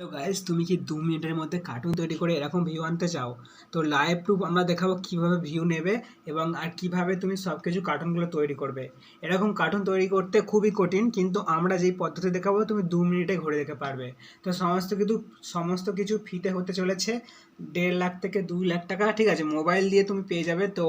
তো গাইস তুমি কি দু মিনিটের মধ্যে কার্টুন তৈরি করে এরকম ভিউ আনতে চাও? তো লাইভ প্রুফ আমরা দেখাবো কীভাবে ভিউ নেবে এবং আর কীভাবে তুমি সব কিছু কার্টুনগুলো তৈরি করবে। এরকম কার্টুন তৈরি করতে খুবই কঠিন, কিন্তু আমরা যেই পদ্ধতি দেখাবো, তুমি দু মিনিটে ঘুরে দেখতে পারবে। তো সমস্ত কিছু সমস্ত কিছু ফিতে হতে চলেছে। দেড় লাখ থেকে দুই লাখ টাকা, ঠিক আছে, মোবাইল দিয়ে তুমি পেয়ে যাবে। তো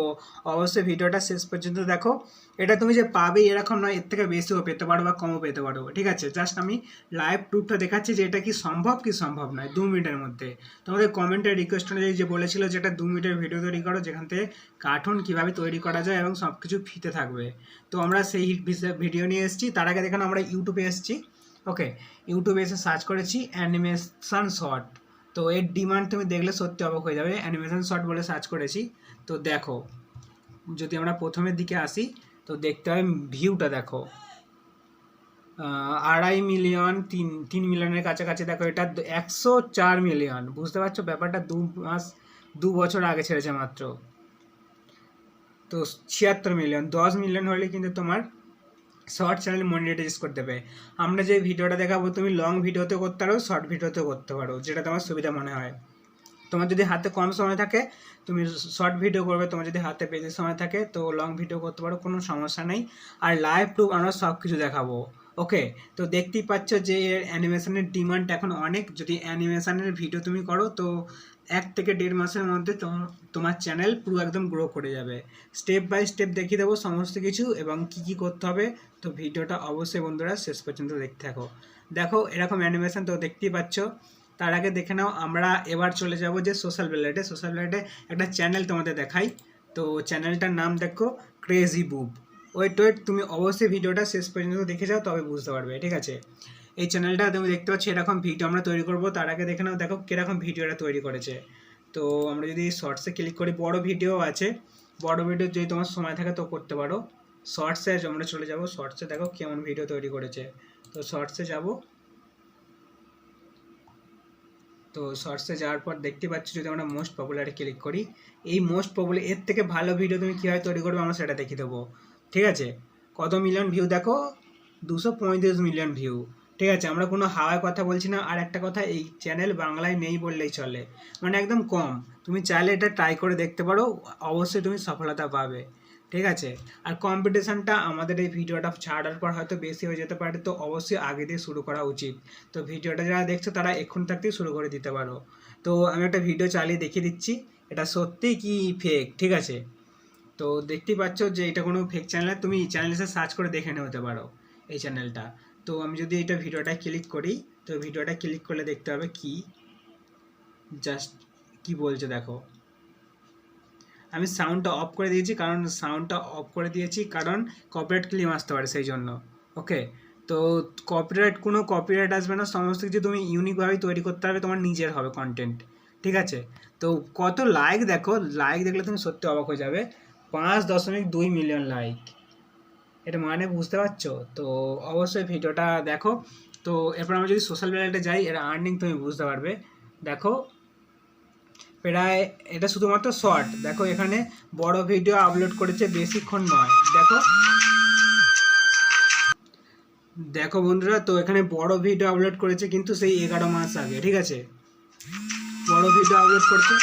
অবশ্যই ভিডিওটা শেষ পর্যন্ত দেখো। এটা তুমি যে পাবে এরকম নয়, এর থেকে বেশিও পেতে পারো বা কমও পেতে পারো। ঠিক আছে জাস্ট আমি লাইভ প্রুফটা দেখাচ্ছি যে এটা কি সম্ভব কি সম্ভব নয়, দু মিনিটের মধ্যে। তোমাদের কমেন্টের রিকোয়েস্ট অনুযায়ী যে বলেছিল যে এটা দু মিনিটের ভিডিও তৈরি করো, যেখান থেকে কার্টুন কীভাবে তৈরি করা যায় এবং সব কিছু ফিতে থাকবে। তো আমরা সেই ভিডিও নিয়ে এসেছি। তার আগে দেখেন, আমরা ইউটিউবে এসেছি। ওকে ইউটিউবে এসে সার্চ করেছি অ্যানিমেশন শর্ট তো এর ডিমান্ড তুমি দেখলে সত্যি অবাক হয়ে যাবে। অ্যানিমেশন শর্ট বলে সার্চ করেছি। তো দেখো, যদি আমরা প্রথমের দিকে আসি, তো দেখতে হবে ভিউটা দেখো। আড়াই মিলিয়ন তিন তিন মিলিয়নের কাছাকাছি দেখো, এটা একশো চার মিলিয়ন বুঝতে পারছ? ব্যাপারটা দু মাস, দু বছর আগে ছেড়েছে মাত্র। তো ছিয়াত্তর মিলিয়ন দশ মিলিয়ন হলে কিন্তু তোমার শর্ট চ্যানেল মনিটাইজ করতে দেবে আমরা যে ভিডিওটা দেখাবো, তুমি লং ভিডিওতে করতে পারো শর্ট ভিডিওতে করতে পারো, যেটা তোমার সুবিধা মনে হয়। তোমার যদি হাতে কম সময় থাকে, তুমি শর্ট ভিডিও করবে, তোমার যদি হাতে বেশি সময় থাকে, তো লং ভিডিও করতে পারো, কোনো সমস্যা নেই। আর লাইভ প্রুফ আমরা সব কিছু দেখাবো ওকে তো দেখতেই পাচ্ছ যে এর অ্যানিমেশনের ডিমান্ড এখন অনেক। যদি অ্যানিমেশনের ভিডিও তুমি করো, তো এক থেকে দেড় মাসের মধ্যে তোমার চ্যানেল পুরো একদম গ্রো করে যাবে। স্টেপ বাই স্টেপ দেখিয়ে দেবো সমস্ত কিছু এবং কি কি করতে হবে। তো ভিডিওটা অবশ্যই বন্ধুরা শেষ পর্যন্ত দেখতে থাকো। দেখো, এরকম অ্যানিমেশন তো দেখতেই পাচ্ছ। তার আগে দেখে নাও, আমরা এবার চলে যাব যে সোশ্যাল প্লেটে সোশ্যাল প্লেটে একটা চ্যানেল তোমাদের দেখাই। তো চ্যানেলটার নাম দেখো ক্রেজি বুব ওয়েট ওয়েট তুমি অবশ্যই ভিডিওটা শেষ পর্যন্ত দেখে যাও, তবে বুঝতে পারবে, ঠিক আছে? এই চ্যানেলটা তুমি দেখতে পাচ্ছ এরকম ভিডিও আমরা তৈরি করব। তার আগে দেখে নাও, দেখো কীরকম ভিডিওটা তৈরি করেছে। তো আমরা যদি শর্টসে ক্লিক করি, বড় ভিডিও আছে। বড় ভিডিও যদি তোমার সময় থাকে তো করতে পারো। শর্টসে আমরা চলে যাব। শর্টসে দেখো কেমন ভিডিও তৈরি করেছে। তো শর্টসে যাব। তো শর্টসে যাওয়ার পর দেখতে পাচ্ছ যদি আমরা মোস্ট পপুলারে ক্লিক করি, এই মোস্ট পপুলার এর থেকে ভালো ভিডিও তুমি কীভাবে তৈরি করবে আমরা সেটা দেখিয়ে দেবো। ঠিক আছে? কত মিলিয়ন ভিউ দেখো? দুশো মিলিয়ন ভিউ ঠিক আছে, আমরা কোনো হাওয়ায় কথা বলছি না। আর একটা কথা, এই চ্যানেল বাংলায় নেই বললেই চলে। মানে একদম কম। তুমি চাইলে এটা ট্রাই করে দেখতে পারো। অবশ্যই তুমি সফলতা পাবে। ঠিক আছে? আর কম্পিটিশানটা আমাদের এই ভিডিওটা ছাড়ার পর হয়তো বেশি হয়ে যেতে পারে। তো অবশ্যই আগে দিয়ে শুরু করা উচিত। তো ভিডিওটা যারা দেখছ, তারা এখন থাকতেই শুরু করে দিতে পারো। তো আমি একটা ভিডিও চালিয়ে দেখিয়ে দিচ্ছি। এটা সত্যি কি ফেক ঠিক আছে? তো দেখতেই পাচ্ছ যে এটা কোনো ফেক চ্যানেল তুমি চ্যানেলে সার্চ করে দেখে নিতে পারো। এই চ্যানেলটা তো আমি যদি এটা ভিডিওটা ক্লিক করি, তো ভিডিওটা ক্লিক করলে দেখতে হবে কি? জাস্ট কি বলছে দেখো। আমি সাউন্ডটা অফ করে দিয়েছি, কারণ সাউন্ডটা অফ করে দিয়েছি, কারণ কপিরাইট ক্লেম আসতে পারে সেই জন্য ওকে তো কপিরাইট কোনো কপিরাইট আসবে না, সমস্ত কিছু তুমি ইউনিকভাবেই তৈরি করতে হবে, তোমার নিজের হবে কন্টেন্ট ঠিক আছে? তো কত লাইক দেখো লাইক দেখলে তুমি সত্যি অবাক হয়ে যাবে, পাঁচ দশমিক দুই মিলিয়ন লাইক এটা মানে বুঝতে পারছ? তো অবশ্যই ভিডিওটা দেখো। তো এরপর আমরা যদি সোশ্যাল মিডিয়াতে যাই, এর আর্নিং তুমি বুঝতে পারবে। দেখো, প্রায় এটা শুধুমাত্র শর্ট দেখো, এখানে বড় ভিডিও আপলোড করেছে বেশিক্ষণ নয়। দেখো। দেখো বন্ধুরা, তো এখানে বড় ভিডিও আপলোড করেছে কিন্তু সেই এগারো মাস আগে, ঠিক আছে? বড় ভিডিও আপলোড করছে।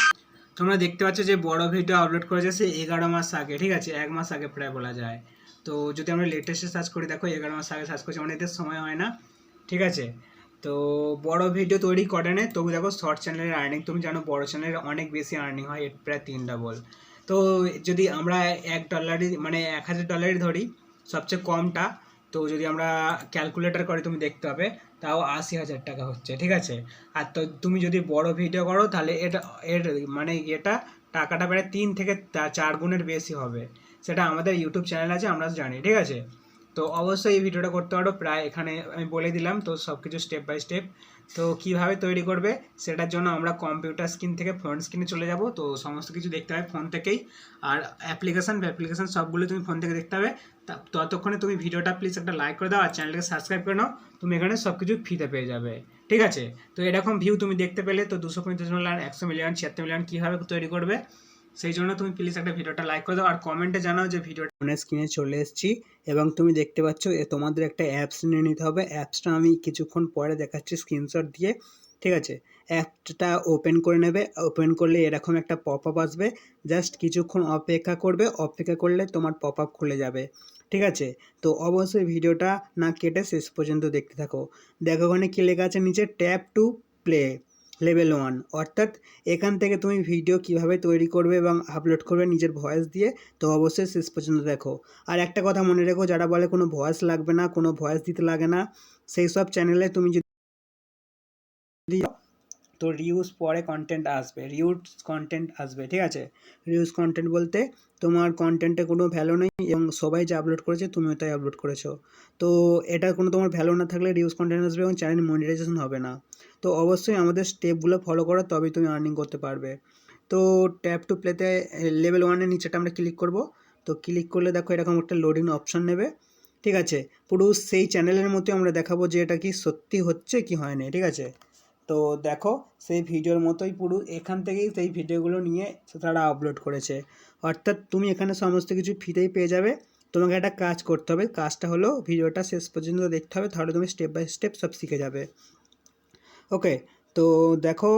তোমরা দেখতে পাচ্ছ যে বড় ভিডিও আপলোড করেছে সেই এগারো মাস আগে, ঠিক আছে? এক মাস আগে প্রায় বলা যায়। তো যদি আমরা লেটেস্টে সার্চ করি, দেখো এগারো মাস আগে সার্চ করছি এদের সময় হয় না, ঠিক আছে? তো বড় ভিডিও তৈরি করে নেয় তবু দেখো শর্ট চ্যানেলের আর্নিং তুমি জানো বড় চ্যানেলের অনেক বেশি আর্নিং হয়, এর প্রায় তিন ডাবল তো যদি আমরা এক ডলারই মানে এক হাজার ডলারই ধরি, সবচেয়ে কমটা, তো যদি আমরা ক্যালকুলেটার করি তুমি দেখতে হবে তাও আশি হাজার টাকা হচ্ছে, ঠিক আছে? আর তো তুমি যদি বড় ভিডিও করো, তাহলে এটা, এর মানে এটা টাকাটা প্রায় তিন থেকে চার গুণের বেশি হবে। সেটা আমাদের ইউটিউব চ্যানেল আছে, আমরা জানি, ঠিক আছে? তো অবশ্যই এই ভিডিওটা করতে পারো, প্রায় এখানে আমি বলে দিলাম, তো সব কিছু স্টেপ বাই স্টেপ তো কীভাবে তৈরি করবে, সেটার জন্য আমরা কম্পিউটার স্ক্রিন থেকে ফোন স্ক্রিনে চলে যাব, তো সমস্ত কিছু দেখতে হবে ফোন থেকেই। আর অ্যাপ্লিকেশান অ্যাপ্লিকেশান সবগুলো তুমি ফোন থেকে দেখতে হবে। ততক্ষণে তুমি ভিডিওটা প্লিজ একটা লাইক করে দাও, আর চ্যানেলকে সাবস্ক্রাইব করে নাও, তুমি এখানে সব কিছু ফ্রিতে পেয়ে যাবে, ঠিক আছে? তো এরকম ভিউ তুমি দেখতে পেলে, তো দুশো পঁয়ত্রিশ মিলিয়ন একশো মিলিয়ন ছিয়াত্তর মিলিয়ন কীভাবে তৈরি করবে সেই জন্য তুমি প্লিজ একটা ভিডিওটা লাইক করে দাও আর কমেন্টে জানাও যে ভিডিওটা ফোনের স্ক্রিনে চলে এসেছি এবং তুমি দেখতে পাচ্ছ তোমাদের একটা অ্যাপস নিয়ে নিতে হবে। অ্যাপসটা আমি কিছুক্ষণ পরে দেখাচ্ছি স্ক্রিনশট দিয়ে, ঠিক আছে? অ্যাপটা ওপেন করে নেবে। ওপেন করলে এরকম একটা পপ আপ আসবে। জাস্ট কিছুক্ষণ অপেক্ষা করবে। অপেক্ষা করলে তোমার পপ আপ খুলে যাবে। ঠিক আছে? তো অবশ্যই ভিডিওটা না কেটে শেষ পর্যন্ত দেখতে থাকো। দেখো ওখানে কী লেখা আছে? নিচে tap to play level one অর্থাৎ এখান থেকে তুমি ভিডিও কীভাবে তৈরি করবে এবং আপলোড করবে নিজের ভয়েস দিয়ে, তো অবশ্যই শেষ পর্যন্ত দেখো। আর একটা কথা মনে রেখো, যারা বলে কোনো ভয়েস লাগবে না, কোনো ভয়েস দিতে লাগে না, সেই সব চ্যানেলে তুমি যদি তো রিউজ পরে কন্টেন্ট আসবে রিউজ কন্টেন্ট আসবে, ঠিক আছে? রিউজ কন্টেন্ট বলতে তোমার কন্টেন্টে কোনো ভ্যালু নেই এবং সবাই যা আপলোড করেছে, তুমিও তাই আপলোড করেছ। তো এটা কোনো তোমার ভ্যালু না থাকলে রিউজ কন্টেন্ট আসবে এবং চ্যানেল মনিটাইজেশন হবে না। তো অবশ্যই আমাদের স্টেপগুলো ফলো করো, তবেই তুমি আর্নিং করতে পারবে। তো ট্যাপ টু প্লেতে লেভেল ওয়ানের নিচেটা আমরা ক্লিক করব। তো ক্লিক করলে দেখো এরকম একটা লোডিং অপশন নেবে। ঠিক আছে? পুরো সেই চ্যানেলের মতো আমরা দেখাবো যে এটা কি সত্যি হচ্ছে কি হয় না ঠিক আছে? তো দেখো, সেই ভিডিওর মতোই পুরো এখান থেকেই সেই ভিডিওগুলো নিয়ে তারা আপলোড করেছে। অর্থাৎ তুমি এখানে সমস্ত কিছু ফ্রিতেই পেয়ে যাবে। তোমাকে একটা কাজ করতে হবে। কাজটা হলো ভিডিওটা শেষ পর্যন্ত দেখতে হবে। তাহলে তুমি স্টেপ বাই স্টেপ সব শিখে যাবে। ওকে তো দেখো,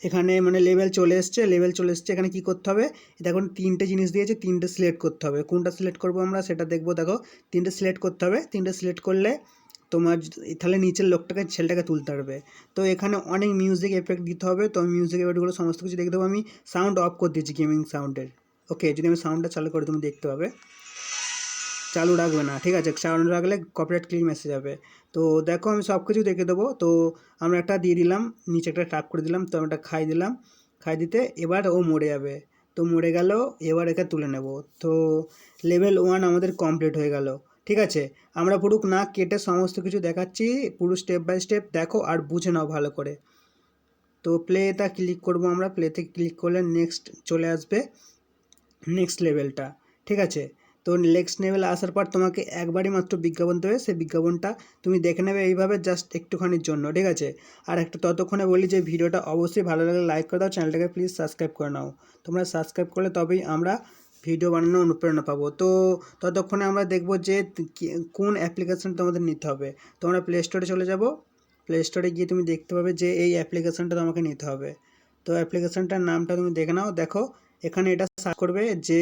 এখানে মানে লেভেল চলে এসছে লেভেল চলে এসছে, এখানে কি করতে হবে? দেখুন তিনটে জিনিস দিয়েছে, তিনটে সিলেক্ট করতে হবে। কোনটা সিলেক্ট করব আমরা সেটা দেখব, দেখো। তিনটে সিলেক্ট করতে হবে, তিনটে সিলেক্ট করলে তোমার তাহলে নিচের লোকটাকে, ছেলেটাকে তুলতে পারবে। তো এখানে অনেক মিউজিক এফেক্ট দিতে হবে, তো আমি মিউজিক এফেক্টগুলো সমস্ত কিছু দেখে দেবো। আমি সাউন্ড অফ করে দিয়েছি গেমিং সাউন্ডের ওকে যদি আমি সাউন্ডটা চালু করি, তুমি দেখতে পাবে। চালু রাখবে না, ঠিক আছে? চালু রাখলে কপিরাইট ক্লিম এসে যাবে। তো দেখো আমি সব কিছু দেখে দেবো। তো আমরা একটা দিয়ে দিলাম, নিচে একটা টাপ করে দিলাম, তো আমি একটা খাই দিলাম। খাই দিতে এবার ও মরে যাবে। তো মরে গেল, এবার একে তুলে নেব। তো লেভেল ওয়ান আমাদের কমপ্লিট হয়ে গেল, ঠিক আছে? আমরা পুরো না কেটে সমস্ত কিছু দেখাচ্ছি, পুরো স্টেপ বাই স্টেপ দেখো আর বুঝে নাও ভালো করে। তো প্লেটা ক্লিক করব আমরা প্লেতে ক্লিক করলে নেক্সট চলে আসবে নেক্সট লেভেলটা ঠিক আছে? তো নেক্সট লেভেলে আসার পর তোমাকে একবারই মাত্র বিজ্ঞাপন দেবে। সেই বিজ্ঞাপনটা তুমি দেখে নেবে এইভাবে জাস্ট একটুখানির জন্য, ঠিক আছে? আর একটা ততক্ষণে বলি যে ভিডিওটা অবশ্যই ভালো লাগলে লাইক করে দাও চ্যানেলটাকে প্লিজ সাবস্ক্রাইব করে নাও। তোমরা সাবস্ক্রাইব করলে তবেই আমরা ভিডিও বানানোর অনুপ্রেরণা পাবো। তো ততক্ষণে আমরা দেখব যে কোন অ্যাপ্লিকেশান তোমাদের নিতে হবে। তোমরা প্লে স্টোরে চলে যাব। প্লে স্টোরে গিয়ে তুমি দেখতে পাবে যে এই অ্যাপ্লিকেশানটা তোমাকে নিতে হবে। তো অ্যাপ্লিকেশানটার নামটা তুমি দেখে নাও। দেখো, এখানে এটা সার্চ করবে যে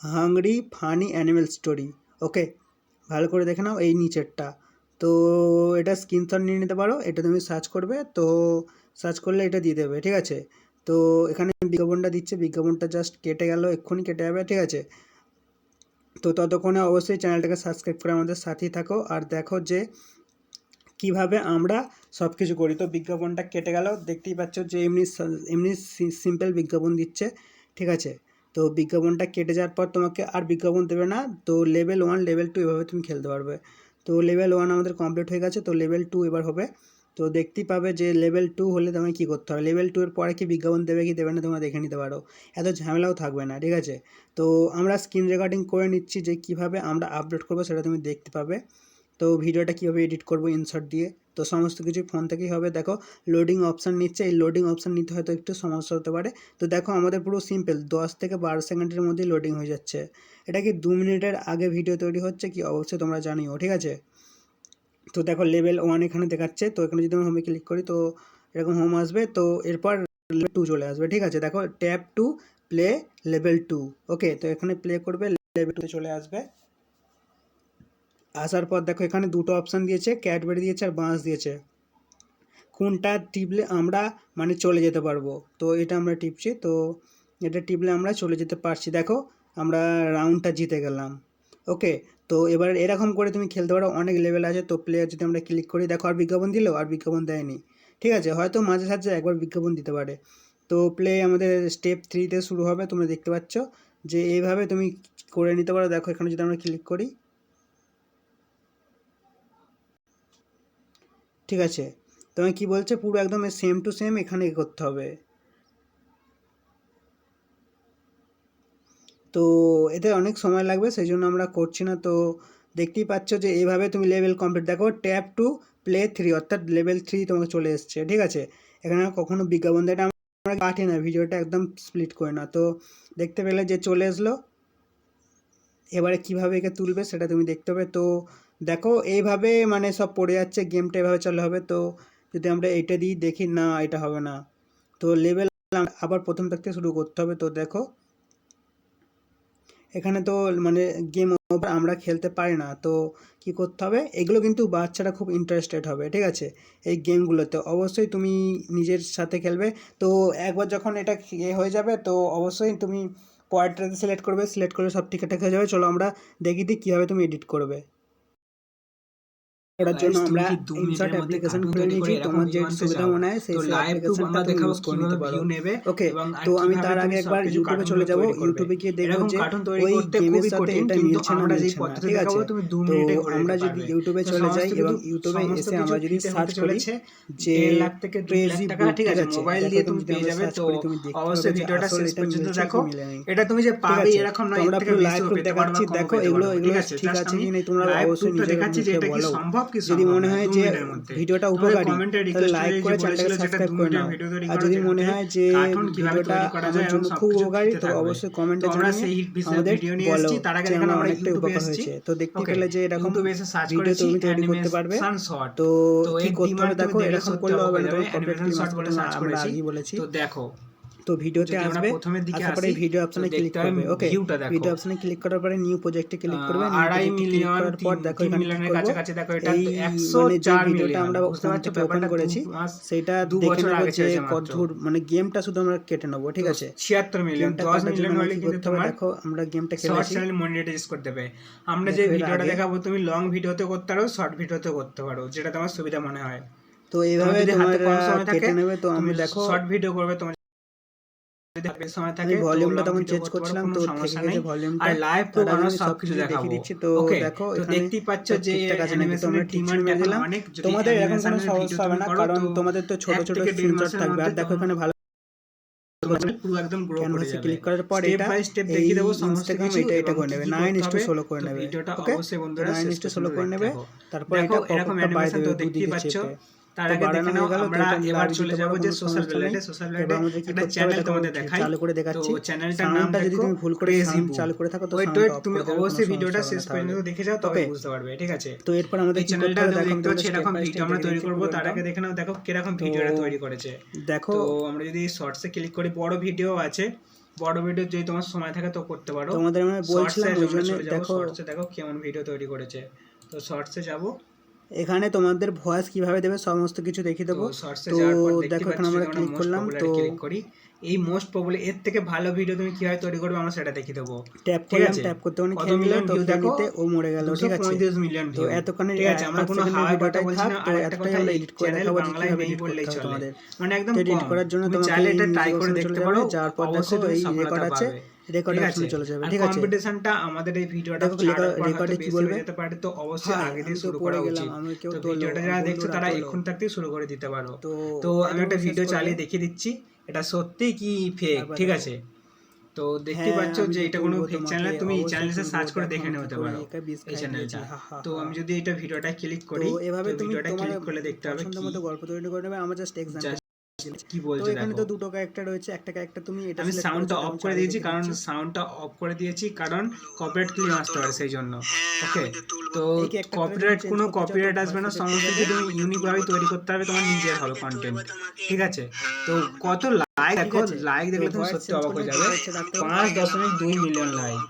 hungry funny animal story. Okay, ভালো করে দেখে নাও এই নিচেরটা। তো এটা স্ক্রিনশট নিয়ে নিতে পারো, এটা তুমি সার্চ করবে, তো সার্চ করলে এটা দিয়ে দেবে, ঠিক আছে? তো এখানে বিজ্ঞাপনটা দিচ্ছে, বিজ্ঞাপনটা জাস্ট কেটে গেল, এক্ষুনি কেটে যাবে, ঠিক আছে? তো ততক্ষণে অবশ্যই চ্যানেলটাকে সাবস্ক্রাইব করে আমাদের সাথেই থাকো, আর দেখো যে কীভাবে আমরা সব কিছু করি। তো বিজ্ঞাপনটা কেটে গেল, দেখতেই পাচ্ছ যে এমনি এমনি সিম্পল বিজ্ঞাপন দিচ্ছে, ঠিক আছে? তো বিজ্ঞাপনটা কেটে যাওয়ার পর তোমাকে আর বিজ্ঞাপন দেবে না। তো লেভেল ওয়ান লেভেল টু এভাবে তুমি খেলতে পারবে। তো লেভেল ওয়ান আমাদের কমপ্লিট হয়ে গেছে, তো লেভেল টু এবার হবে। তো দেখতেই পাবে যে লেভেল টু হলে তোমায় কী করতে হবে। লেভেল টু এর পরে কি বিজ্ঞাপন দেবে কি দেবে না তোমরা দেখে নিতে পারো। এত ঝামেলাও থাকবে না, ঠিক আছে? তো আমরা স্ক্রিন রেকর্ডিং করে নিচ্ছি যে কীভাবে আমরা আপলোড করব সেটা তুমি দেখতে পাবে। তো ভিডিওটা কীভাবে এডিট করব ইনসার্ট দিয়ে? তো সমস্ত কিছু ফোন থেকেই হবে। দেখো লোডিং অপশান নিচ্ছে। এই লোডিং অপশান নিতে হয়তো একটু সমস্যা হতে পারে। তো দেখো, আমাদের পুরো সিম্পল দশ থেকে বারো সেকেন্ডের মধ্যেই লোডিং হয়ে যাচ্ছে। এটা কি দু মিনিটের আগে ভিডিও তৈরি হচ্ছে কি অবশ্যই তোমরা জানিও, ঠিক আছে? তো দেখো লেভেল ওয়ান এখানে দেখাচ্ছে। তো এখানে যদি আমি হোমে ক্লিক করি, তো এরকম হোম আসবে। তো এরপর লেভেল টু চলে আসবে, ঠিক আছে? দেখো tap to play level two okay তো এখানে প্লে করবে লেভেল টুতে চলে আসবে। আসার পর দেখো এখানে দুটো অপশান দিয়েছে ক্যাডবেরি দিয়েছে আর বাঁশ দিয়েছে। কোনটা টিপলে আমরা মানে চলে যেতে পারব? তো এটা আমরা টিপছি, তো এটা টিপলে আমরা চলে যেতে পারছি। দেখো আমরা রাউন্ডটা জিতে গেলাম। ওকে তো এবার এরকম করে তুমি খেলতে পারো, অনেক লেভেল আছে। তো প্লেয়ার যদি আমরা ক্লিক করি, দেখো আর বিজ্ঞাপন দিলেও আর বিজ্ঞাপন দেয়নি। ঠিক আছে, হয়তো মাঝে সাঝে একবার বিজ্ঞাপন দিতে পারে। তো প্লে আমাদের স্টেপ থ্রিতে শুরু হবে, তোমরা দেখতে পাচ্ছ। যে এইভাবে তুমি করে নিতে পারো। দেখো এখানে যদি আমরা ক্লিক করি ঠিক আছে? তোমায় কি বলছে? পুরো একদম সেম টু সেম এখানে করতে হবে। তো এতে অনেক সময় লাগবে সেই জন্য আমরা করছি না। তো দেখতেই পাচ্ছ যে এইভাবে তুমি লেভেল কমপ্লিট দেখো ট্যাপ টু প্লে থ্রি অর্থাৎ লেভেল থ্রি তোমাকে চলে এসছে, ঠিক আছে? এখানে কখনো বিজ্ঞাপন দেয় আমরা কাটি না, ভিডিওটা একদম স্প্লিট করে না তো দেখতে পেলে যে চলে আসলো এবারে কীভাবে একে তুলবে সেটা তুমি দেখতে হবে। তো দেখো, এইভাবে মানে সব পড়ে যাচ্ছে গেমটা এভাবে চালু হবে। তো যদি আমরা এটা দিই দেখি, না, এটা হবে না। তো লেভেল আবার প্রথম থেকে শুরু করতে হবে। তো দেখো, এখানে তো মানে গেম ওভার আমরা খেলতে পারি না। তো কি করতে হবে? এগুলো কিন্তু বাচ্চারা খুব ইন্টারেস্টেড হবে, ঠিক আছে? এই গেমগুলোতে অবশ্যই তুমি নিজের সাথে খেলবে। তো একবার যখন এটা এ হয়ে যাবে, তো অবশ্যই তুমি পয়েন্টটাকে সিলেক্ট করবে। সিলেক্ট করলে সব ঠিকঠাক হয়ে যাবে। চলো আমরা দেখি দিই কীভাবে তুমি এডিট করবে। করার জন্য আমরা ইনসার্ট অ্যাপ্লিকেশন খুলে নিয়েছি তোমার যে সুবিধা মনে হয় সেই অ্যাপ্লিকেশনটা তুমি ইউজ করে নিতে পারো। নেবে ওকে তো আমি তার আগে একবার ইউটিউবে চলে যাব। ইউটিউবে গিয়ে দেখব যে ওই গেমের সাথে এটা মিলছে না মিলছে না ঠিক আছে? তো আমরা যদি ইউটিউবে চলে যাই এবং ইউটিউবে এসে আমরা যদি সার্চ করি যে লাখ থেকে ক্রেজি টাকা ঠিক আছে মোবাইল দিয়ে তুমি পেয়ে যাবে তো অবশ্যই ভিডিওটা শেষ পর্যন্ত দেখো এটা তুমি যে পাবে এরকম নয় তোমরা লাইভ দেখাচ্ছি দেখো এগুলো এগুলো ঠিক আছে কি না তোমরা অবশ্যই নিজে দেখাচ্ছি যে এটা কি সম্ভব কিছু যদি মনে হয় যে ভিডিওটা উপকারী তাহলে লাইক করে চ্যানেলটাকে সাবস্ক্রাইব করে নাও। আর যদি মনে হয় যে ভিডিওটা আমার জন্য খুব উপকারী তো অবশ্যই কমেন্টে জানাবে আমাদের বলো যে আমার অনেকটাই উপকার হয়েছে। তো দেখতে গেলে যে এরকম ভিডিও তুমি তৈরি করতে পারবে। তো কি করতে হবে দেখো এরকম করলে হবে না তোমার কপিরাইট আমরা আগেই বলেছি। তো দেখো তো ভিডিওতে আসবে। প্রথমের দিকে আসবে ভিডিও অপশনে ক্লিক করবে ওকে ভিডিও অপশনে ক্লিক করার পরে নিউ প্রজেক্টে ক্লিক করবে আড়াই মিলিয়ন পর দেখো এখানে মিলিয়নের কাছাকাছি দেখো এটা 104 মিলিয়ন মানে আমরা বুঝতে পারছ? ওপেন করেছি সেটা দু বছর আগে যে কতদূর মানে গেমটা শুধু আমরা কেটে নেব ঠিক আছে? 76 মিলিয়ন 10 মিলিয়ন হলে কিন্তু তোমার দেখো আমরা গেমটা খেলে খেলেছি চ্যানেল মনিটাইজ করে দেবে আমরা যে ভিডিওটা দেখাবো তুমি লং ভিডিওতে করতে পারো শর্ট ভিডিওতে করতে পারো যেটা তোমার সুবিধা মনে হয়। তো এইভাবে তোমার সময় থাকে তো আমি দেখো শর্ট ভিডিও করবে তোমার তোমাদের দেখো ভালো পুরো এটা বাই স্টেপ দেখিয়ে দেবো এটা এটা করে নেবে। 9:16 করে নেবে। ভিডিওটা অবশ্যই বন্ধুরা 9:16 করে নেবে। তারপর দেখতেই পাচ্ছ। তার আগে দেখে নাও আমরা এবার চলে যাব যে সোশ্যাল সোশ্যাল একটা চ্যানেল তোমাদের দেখাই। চালু করে দেখাচ্ছি। চ্যানেলটার নামটা যদি তুমি ভুল করে চালু করে থাকো তো ওয়েট ওয়েট তুমি অবশ্যই ভিডিওটা শেষ পর্যন্ত দেখে যাও তবে বুঝতে পারবে ঠিক আছে? তো এরপর আমাদের চ্যানেলটা দেখতে হচ্ছে এরকম ভিডিও আমরা তৈরি করব তার আগে দেখে নাও দেখো ভিডিওটা তৈরি করেছে। দেখো তো আমরা যদি শর্টসে ক্লিক করি বড় ভিডিও আছে বড় ভিডিও যদি তোমার সময় থাকে তো করতে পারো। তোমাদের আমি বলছিলাম দেখো দেখো কেমন ভিডিও তৈরি করেছে। তো শর্টসে যাব। এখানে তোমাদের ভয়েস কীভাবে দেবে সমস্ত কিছু দেখিয়ে দেবো। তো দেখো এখন আমরা ক্লিক করলাম তো করি এই মোস্ট পপুলার এর থেকে ভালো ভিডিও তুমি কীভাবে তৈরি করবে আমরা সেটা দেখিয়ে দেবো। ট্যাপ করে করলাম ট্যাপ করতে মানে খেয়ে নিলাম তো দেখতে ও মরে গেল ঠিক আছে? 35 মিলিয়ন তো এতক্ষণে ঠিক আছে আমরা কোনো হাই কথা বলছি না আর একটা কথা এডিট করে দেখাবো বাংলায় নেই বললেই চলে। তোমাদের। মানে একদম এডিট করার জন্য তোমাকে চাইলে এটা ট্রাই করে দেখতে পারো। যার পর দেখো তো এই রেকর্ড আছে। তো দেখতে পাচ্ছ যে এটা কোনো চ্যানেল তুমি এই সার্চ করে দেখে পারো তো আমি যদি এটা ভিডিওটা ক্লিক করি এভাবে ভিডিওটা ক্লিক করে দেখতে হবে পছন্দ গল্প তৈরি করে নেবে আমার জাস্ট এক্সাম্পল কি বলছে এখানে তো দুটো ক্যারেক্টার রয়েছে একটা ক্যারেক্টার তুমি এটা আমি সাউন্ডটা অফ করে দিয়েছি কারণ সাউন্ডটা অফ করে দিয়েছি কারণ কপিরাইট ক্লেম আসতে পারে সেই জন্য। ওকে তো কপিরাইট কোনো কপিরাইট আসবে না সমস্ত কিছু তুমি ইউনিকভাবে তৈরি করতে হবে তোমার নিজের হবে কন্টেন্ট ঠিক আছে? তো কত লাইক দেখো লাইক দেখলে তুমি সত্যি অবাক হয়ে যাবে। পাঁচ দশমিক দুই মিলিয়ন লাইক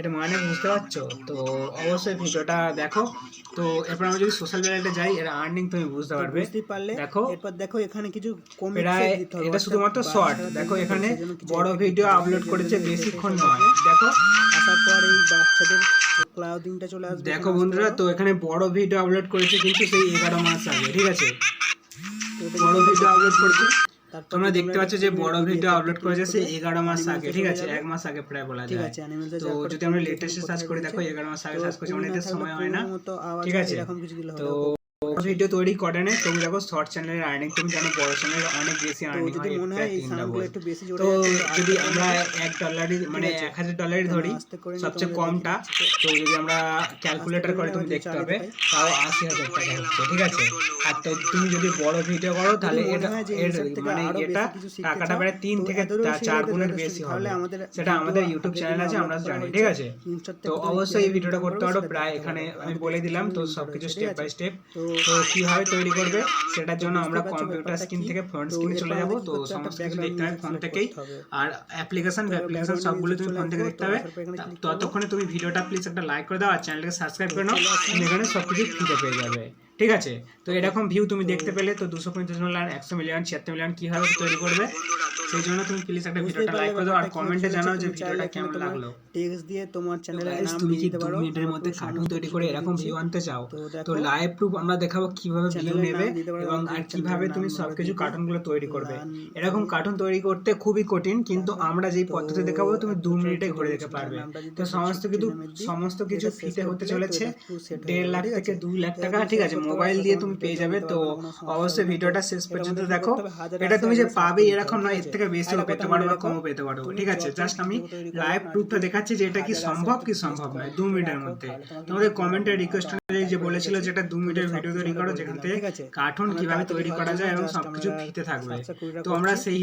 এটা মানে বুঝতে পারছ? তো অবশ্যই ভিডিওটা দেখো। তো এরপর আমরা যদি সোশ্যাল মিডিয়াতে যাই এর আর্নিং তুমি বুঝতে পারবে। বুঝতে পারলে দেখো। এরপর দেখো এখানে কিছু কম এটা আচ্ছা। শুধুমাত্র শর্ট দেখো এখানে বড় ভিডিও আপলোড করেছে বেশিক্ষণ নয়। দেখো। আসার পর এই বাচ্চাদের ক্লাউডিংটা চলে আসবে দেখো বন্ধুরা তো এখানে বড় ভিডিও আপলোড করেছে কিন্তু সেই এগারো মাস আগে ঠিক আছে? বড় ভিডিও আপলোড করেছে। তোমরা দেখতে পাচ্ছ যে বড় ভিডিও আপলোড করে যাচ্ছে এগারো মাস আগে ঠিক আছে? এক মাস আগে প্রায় বলা ঠিক আছে তো যদি আমরা লেটেস্টে সার্চ করে দেখো এগারো মাস আগে সার্চ করছি অনেকটা সময় হয় না। ঠিক আছে? তো ভিডিও তৈরি করে না। তবু দেখো শর্ট চ্যানেলের আর্নিং তুমি জানো বড় চ্যানেলের অনেক বেশি আর্নিং হয় মনে হয় একটু বেশি মানে তো যদি আমরা এক ডলারই মানে এক হাজার ডলারই ধরি সবচেয়ে কমটা তো যদি আমরা ক্যালকুলেটর করে তুমি দেখতে হবে তাও আশি হাজার টাকা হচ্ছে ঠিক আছে? আর তো তুমি যদি বড় ভিডিও করো তাহলে এটা এর মানে এটা টাকাটা প্রায় তিন থেকে চার গুণের বেশি হবে। সেটা আমাদের ইউটিউব চ্যানেল আছে আমরা জানি ঠিক আছে? তো অবশ্যই এই ভিডিওটা করতে পারো প্রায় এখানে আমি বলে দিলাম তো সবকিছু স্টেপ বাই স্টেপ তো তো কীভাবে তৈরি করবে সেটার জন্য আমরা কম্পিউটার স্ক্রিন থেকে ফ্রন্ট স্ক্রিনে চলে যাব তো? সমস্ত কিছু দেখতে হবে ফোন থেকেই আর অ্যাপ্লিকেশন অ্যাপ্লিকেশন সবগুলো তুমি ফোন থেকে দেখতে হবে। ততক্ষণে তুমি ভিডিওটা প্লিজ একটা লাইক করে দাও আর চ্যানেলটাকে সাবস্ক্রাইব করে নাও এখানে সব কিছু ফ্রিতে পেয়ে যাবে ঠিক আছে? তো এরকম ভিউ তুমি দেখতে পেলে তো দুশো পঞ্চাশ মিলিয়ন একশো মিলিয়ন ছিয়াত্তর মিলিয়ন কীভাবে তৈরি করবে? সেই জন্য তুমি প্লিজ একটা ভিডিওটা লাইক করে দাও আর কমেন্টে জানাও যে ভিডিওটা কেমন লাগল। টেক্সট দিয়ে তোমার চ্যানেলের নাম তুমি কি দু মিনিটের মধ্যে কার্টুন তৈরি করে এরকম ভিউ আনতে চাও? তো লাইভ প্রুফ আমরা দেখাবো কীভাবে ভিউ নেবে এবং আর কীভাবে তুমি দিয়ে দিই। কার্টুনগুলো তৈরি করবে। এরকম কার্টুন তৈরি করতে খুবই কঠিন কিন্তু আমরা যেই পদ্ধতি দেখাবো তুমি দু মিনিটে ঘুরে দেখতে পারবে। তো সমস্ত কিছু সমস্ত কিছু ফ্রিতে হতে চলেছে। দেড় লাখ থেকে? দুই লাখ টাকা ঠিক আছে মোবাইল দিয়ে তুমি পেয়ে যাবে তো অবশ্যই ভিডিওটা শেষ পর্যন্ত দেখো এটা তুমি যে পাবে এরকম নয় এর থেকে? বেশিও পেতে পারো বা কমও পেতে পারো ঠিক আছে জাস্ট আমি লাইভ প্রুফটা দেখাচ্ছি যে এটা কি সম্ভব কি সম্ভব নয় দু মিনিটের মধ্যে তোমাদের কমেন্টের রিকোয়েস্ট যে বলেছিল দেখেছি, যেটা দু মিনিটের ভিডিও তৈরি করো যেখান থেকে? কার্টুন কীভাবে তৈরি করা যায় এবং সবকিছু ফ্রিতে থাকবে তো আমরা সেই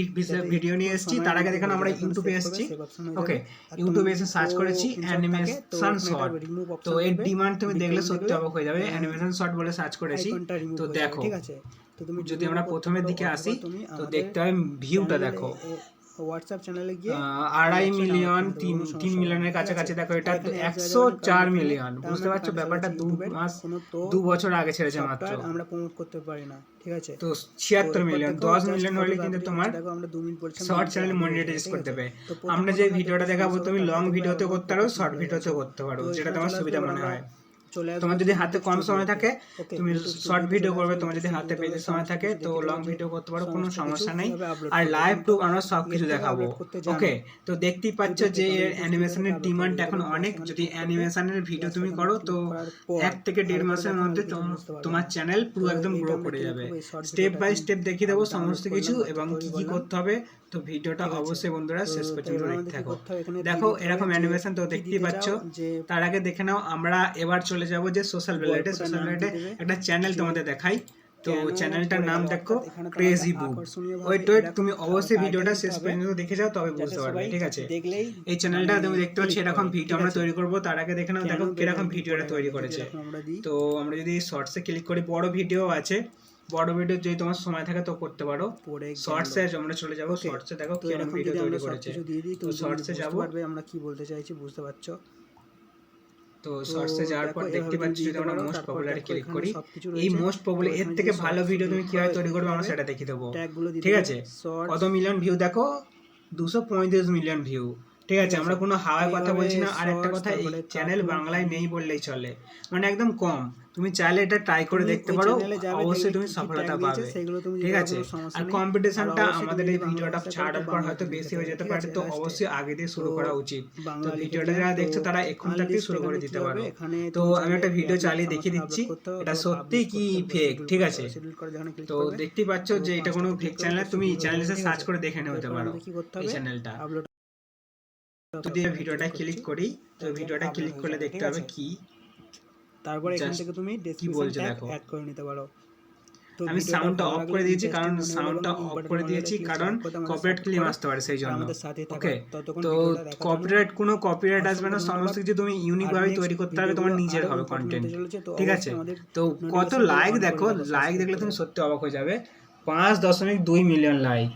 ভিডিও নিয়ে এসেছি তার আগে দেখেন আমরা ইউটিউবে এসেছি ওকে ইউটিউবে এসে সার্চ করেছি অ্যানিমেশন শর্ট তো এর ডিমান্ড তুমি দেখলে সত্যি অবাক হয়ে যাবে। অ্যানিমেশন শর্ট বলে সার্চ করেছি। তো দেখো ঠিক আছে? তো তুমি যদি আমরা প্রথমের দিকে আসি তো দেখতে হবে ভিউটা দেখো। হোয়াটসঅ্যাপ চ্যানেলে গিয়ে আড়াই মিলিয়ন তিন তিন মিলিয়নের কাছাকাছি দেখো এটা একশো চার মিলিয়ন বুঝতে পারছ? ব্যাপারটা দু মাস দু বছর আগে ছেড়েছে মাত্র। আমরা প্রমোট করতে পারি না ঠিক আছে? তো ছিয়াত্তর মিলিয়ন দশ মিলিয়ন হলে কিন্তু তোমার দেখো, আমরা দু মিনিট বলছিলাম, শর্ট চ্যানেল মনিটাইজ করতে তো আমরা যে ভিডিওটা দেখাবো তুমি লং ভিডিওতে করতে পারো শর্ট হবে, ভিডিওতেও করতে পারো। যেটা তোমার সুবিধা মনে হয়। চলে আসব। তোমার যদি হাতে কম সময় থাকে তুমি শর্ট ভিডিও করবে তোমার যদি হাতে তে সময় থাকে তো লং ভিডিও করতে পারো কোনো সমস্যা নেই। আর লাইভ প্রুফ আমরা সব কিছু দেখাবো। ওকে তো দেখতেই পাচ্ছ যে এর অ্যানিমেশনের ডিমান্ড এখন অনেক। যদি অ্যানিমেশনের ভিডিও তুমি করো তো এক থেকে দেড় মাসের মধ্যে তোম- তোমার চ্যানেল পুরো একদম গ্রো করে যাবে। স্টেপ বাই স্টেপ দেখিয়ে দেবো সমস্ত কিছু এবং কি কি করতে হবে তো ভিডিওটা অবশ্যই বন্ধুরা শেষ পর্যন্ত দেখতে থাকো। দেখো এরকম অ্যানিমেশন তো দেখতেই পাচ্ছ। তার আগে দেখে নাও আমরা এবার চলে যাব যে সোশ্যাল মিডিয়াতে সোশ্যাল মিডিয়াতে একটা চ্যানেল তোমাদের দেখাই। তো চ্যানেলটার নাম দেখো ক্রেজি বুক ওয়েট ওয়েট তুমি অবশ্যই ভিডিওটা শেষ পর্যন্ত দেখে যাও তবে বুঝতে পারবে ঠিক আছে? এই চ্যানেলটা তুমি দেখতে পাচ্ছ এরকম ভিডিও আমরা তৈরি করব তার আগে দেখে নাও দেখো কীরকম ভিডিওটা তৈরি করেছে। তো আমরা যদি শর্টসে ক্লিক করি বড় ভিডিও আছে। বড় ভিডিও যদি তোমার সময় থাকে তো করতে পারো। পরে শর্টসে আমরা চলে যাব। শর্টসে দেখো কীরকম এরকম ভিডিও তৈরি করেছে। তো শর্টসে বুঝতে যাব। পারবে আমরা কি বলতে চাইছি বুঝতে পারছ? তো শর্টসে যাওয়ার পর দেখতে পাচ্ছি যদি আমরা মোস্ট পপুলারে ক্লিক করি। এই মোস্ট পপুলার এর থেকে ভালো ভিডিও তুমি কীভাবে তৈরি করবে আমরা সেটা দেখিয়ে দেবো। ঠিক আছে? কত মিলিয়ন ভিউ দেখো? দুশো পঁয়ত্রিশ মিলিয়ন ভিউ ঠিক আছে আমরা কোনো হাওয়ায় কথা বলছি না। আর একটা কথা এই চ্যানেল বাংলায় নেই বললেই চলে। মানে একদম কম। তুমি চাইলে এটা ট্রাই করে দেখতে পারো। অবশ্যই তুমি সফলতা পাবে। ঠিক আছে? আর কম্পিটিশনটা আমাদের এই ভিডিওটা ছাড়ার পর হয়তো বেশি হয়ে যেতে পারে তো অবশ্যই আগে দিয়ে শুরু করা উচিত। তো ভিডিওটা যারা দেখছ তারা এখন থেকেই শুরু করে দিতে পারো। তো আমি একটা ভিডিও চালিয়ে দেখিয়ে দিচ্ছি। এটা সত্যি কি ফেক ঠিক আছে? তো দেখতেই পাচ্ছ যে এটা কোনো ফেক চ্যানেল তুমি schedule চ্যানেলে সার্চ করে দেখে নিতে পারো। এই চ্যানেলটা যদি ভিডিওটা ক্লিক করি তো ভিডিওটা ক্লিক করলে দেখতে হবে কি? তারপর এখান থেকে তুমি ডেসক্রিপশন ট্যাগ অ্যাড করে নিতে পারো। আমি সাউন্ডটা অফ করে দিয়েছি কারণ সাউন্ডটা অফ করে দিয়েছি কারণ কপিরাইট ক্লেম আসতে পারে সেই জন্য। ওকে তো কপিরাইট কোনো কপিরাইট আসবে না সমস্ত কিছু তুমি ইউনিক ভাবে তৈরি করতে হবে তোমার নিজের হবে কন্টেন্ট ঠিক আছে? তো কত লাইক দেখো লাইক দেখলে তুমি সত্যি অবাক হয়ে যাবে। পাঁচ দশমিক দুই মিলিয়ন লাইক